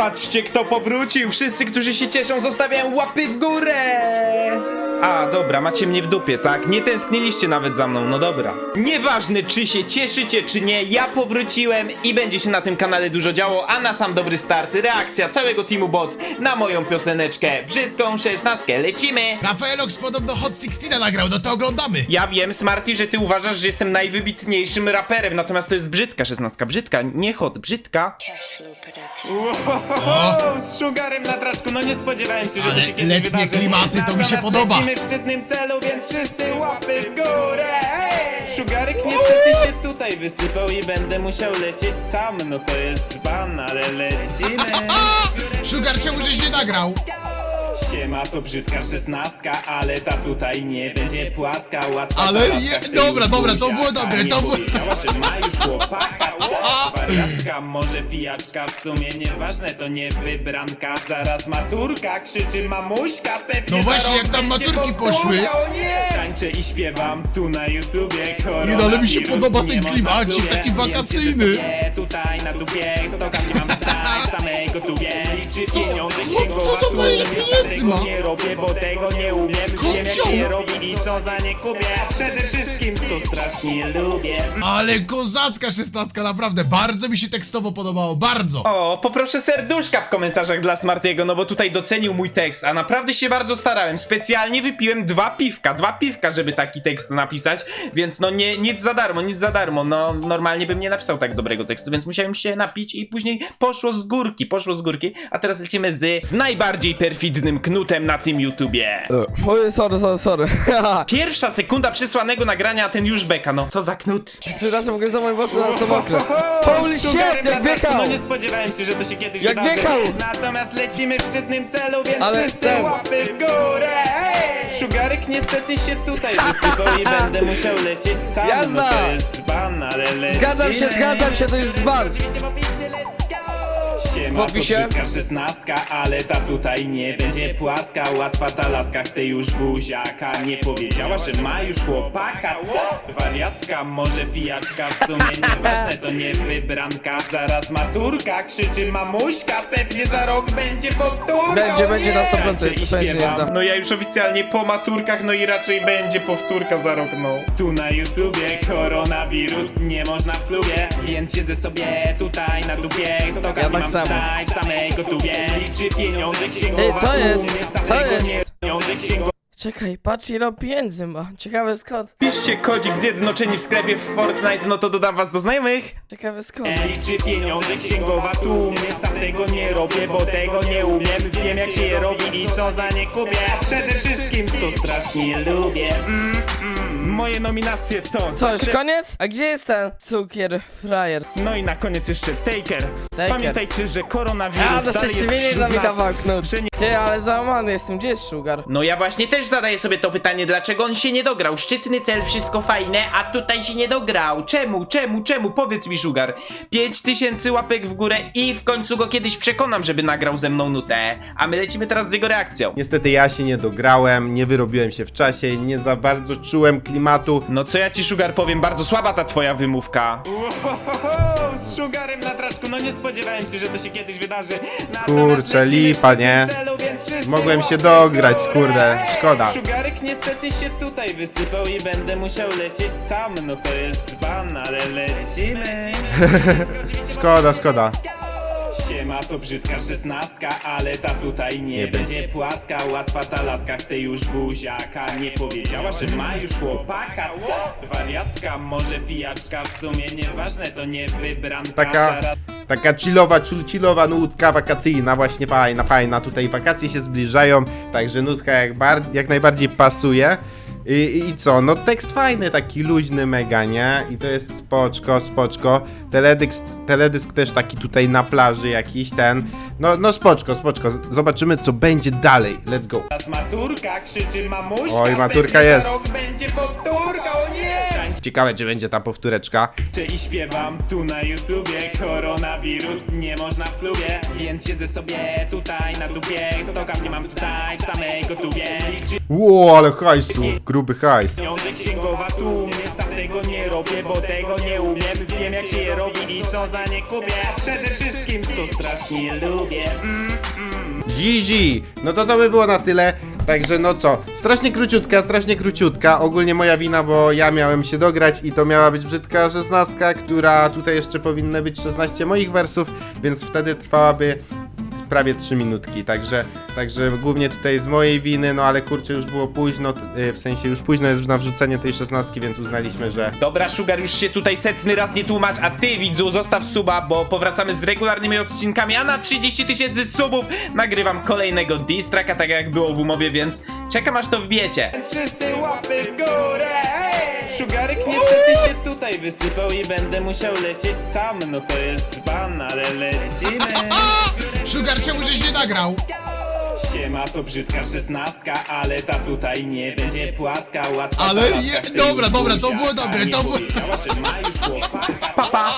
Patrzcie, kto powrócił! Wszyscy, którzy się cieszą, zostawiają łapy w górę! A, dobra, macie mnie w dupie, tak? Nie tęskniliście nawet za mną, no dobra. Nieważne, czy się cieszycie, czy nie, ja powróciłem i będzie się na tym kanale dużo działo, a na sam dobry start reakcja całego teamu bot na moją pioseneczkę Brzydką szesnastkę. Lecimy! Rafaelox podobno Hot 16 nagrał, no to oglądamy. Ja wiem, Smarty, że ty uważasz, że jestem najwybitniejszym raperem, natomiast to jest brzydka szesnastka. Brzydka, nie hot, brzydka. Wow, z sugarem na traczku, no nie spodziewałem się, że Ale to się kiedyś letnie wydarzy. klimaty to mi się podoba. Lecimy w szczytnym celu, więc wszyscy łapy w górę! Hej! Sugarek niestety się tutaj wysypał i będę musiał lecieć sam, no to jest dzban, ale lecimy. Sugar, czemu żeś nie nagrał? Siema, to brzydka szesnastka, ale ta tutaj nie będzie płaska, łatwa Ale chce dobra, dobra, to było dobre, nie to było- powiedziała, że ma już chłopaka? Wariatka, może pijaczka, w sumie nieważne, to nie wybranka, zaraz maturka, krzyczy mamuśka, pewnie No właśnie, jak tam maturki poszły. o nie! Tańczę i śpiewam tu na YouTubie, Nie, no, ale mi się koronawirus, podoba ten nie można klimacik, w klubie, taki wakacyjny. siedzę sobie tutaj na dupie, stokam nie mam samego tu liczy Co? pieniądze, Chłop, co za nie robię, bo tego nie umiem Skąd Wiem jak wziął? się robi i co za nie kupię Przede wszystkim to strasznie lubię Ale kozacka szesnastka, naprawdę, bardzo mi się tekstowo podobało, bardzo. O, poproszę serduszka w komentarzach dla Smartiego, no bo tutaj docenił mój tekst, a naprawdę się bardzo starałem. Specjalnie wypiłem dwa piwka, dwa piwka, żeby taki tekst napisać, więc no nie, nic za darmo, nic za darmo. No normalnie bym nie napisał tak dobrego tekstu, więc musiałem się napić i później poszło z górki, poszło z górki, a teraz lecimy z, z najbardziej perfidnym knutem na tym YouTubie. Oj, sorry, sorry, sorry. Pierwsza sekunda przysłanego nagrania, a ten już beka, no. Co za knut? Przepraszam, mogę za moje włosy na są mokre. Holy shit, jak wjechał! No nie spodziewałem się, że to się kiedyś Jak wydarzy. wjechał! Natomiast lecimy w szczytnym celu, więc Ale wszyscy ten- łapy w górę! Hej! Sugarek niestety się tutaj wysypał i będę musiał lecieć sam. Jazda! No to jest dzban, ale lecimy. Zgadzam się, zgadzam się, to jest dzban. Oczywiście w opisie, go! Siema, W opisie? to brzydka szesnastka, ale ta tutaj nie będzie płaska. Łatwa ta laska, chce już buziaka. Nie powiedziała, że ma już chłopaka, co? Wariatka, może pijaczka, w sumie nieważne, to nie wybranka. Zaraz maturka, krzyczy mamuśka, pewnie za rok będzie powtórka. Będzie, o będzie na nie! 100%, Tańczę i to będzie śpiewam. jazda. No ja już oficjalnie po maturkach, no i raczej będzie powtórka za rok, no. Tu na YouTubie koronawirus, nie można w klubie, więc siedzę sobie tutaj na dupie. Stoka Ja nie tak mam samo. Tutaj, samego tu liczy pieniądze księgowa. Ej, co jest? Co jest? Czekaj, patrz ile on pieniędzy ma. Ciekawe skąd. Piszcie kodzik zjednoczeni w sklepie w Fortnite, no to dodam was do znajomych. Ciekawe skąd. Liczy pieniądze księgowa, tu mnie sam tego nie robię, bo tego nie umiem. Wiem jak się je robi i co za nie kupię. Przede wszystkim to strasznie lubię. Mm, mm. Moje nominacje to... Co, już koniec? A gdzie jest ten cukier frajer? No i na koniec jeszcze Taker. Taker. Pamiętajcie, że koronawirus A, to dalej się jest zmienić wśród na mi nas. kawałek, no. Że nie- Ty, ale załamany jestem, gdzie jest Sugar? No ja właśnie też zadaję sobie to pytanie, dlaczego on się nie dograł? Szczytny cel, wszystko fajne, a tutaj się nie dograł. Czemu, czemu, czemu? Powiedz mi, Sugar. 5000 łapek w górę i w końcu go kiedyś przekonam, żeby nagrał ze mną nutę. A my lecimy teraz z jego reakcją. Niestety ja się nie dograłem, nie wyrobiłem się w czasie, nie za bardzo czułem klimatu. No co ja ci, Sugar, powiem, bardzo słaba ta twoja wymówka. Z Sugarem na traczku, no nie spodziewałem się, że to się kiedyś wydarzy. Kurczę, lipa, nie? Mogłem się dograć, kurde, szkoda. Sugarek niestety się tutaj wysypał i będę musiał lecieć sam. No to jest dzban, ale lecimy. Szkoda, szkoda. Siema, to brzydka szesnastka, ale ta tutaj nie, Nie będzie płaska. Łatwa ta laska, chce już buziaka. Nie powiedziała, że ma już chłopaka, co? Wariatka, może pijaczka, w sumie nieważne, to nie wybranka. Taka, taka chillowa, chill, chillowa nutka wakacyjna, właśnie fajna, fajna. Tutaj wakacje się zbliżają, także nutka jak, jak najbardziej pasuje. I, I, co, no tekst fajny, taki luźny mega, nie? I to jest spoczko, spoczko. Teledysk, teledysk też taki tutaj na plaży jakiś ten. No, no spoczko, spoczko. Zobaczymy co będzie dalej. Let's go. Teraz maturka, krzyczy mamuśka. Oj, maturka jest. Za rok będzie powtórka, o nie! Ciekawe czy będzie ta powtóreczka. i śpiewam tu na YouTubie. Koronawirus, nie można w klubie. Więc siedzę sobie tutaj na dupie. Nie mam tutaj, samego tu Liczy Ło, ale hajsu, gruby hajs. pieniądze robię, bo tego nie umiem Wiem jak się robi i co za nie kupię Przede wszystkim to strasznie lubię Zizi! No to to by było na tyle. Także no co, strasznie króciutka, strasznie króciutka. Ogólnie moja wina, bo ja miałem się dograć i to miała być brzydka szesnastka, która tutaj jeszcze powinny być 16 moich wersów, więc wtedy trwałaby prawie 3 minutki. Także, także głównie tutaj z mojej winy, no ale kurczę już było późno, y, w sensie już późno jest na wrzucenie tej szesnastki, więc uznaliśmy, że Dobra, Sugar, już się tutaj setny raz nie tłumacz, a ty, widzu, zostaw suba, bo powracamy z regularnymi odcinkami, a na 30 tysięcy subów nagrywam kolejnego diss tracka, tak jak było w umowie, więc czekam aż to wbijecie. Wszyscy łapy w górę! Sugarek niestety się tutaj wysypał i będę musiał lecieć sam, no to jest ban, ale lecimy. A! Sugar, czemu żeś nie nagrał? Siema, to brzydka szesnastka, ale ta tutaj nie będzie płaska, łatwa Ale je- ty dobra, dobra, to było dobre, nie to było- powiedziała, że ma już chłopaka. Pa, pa.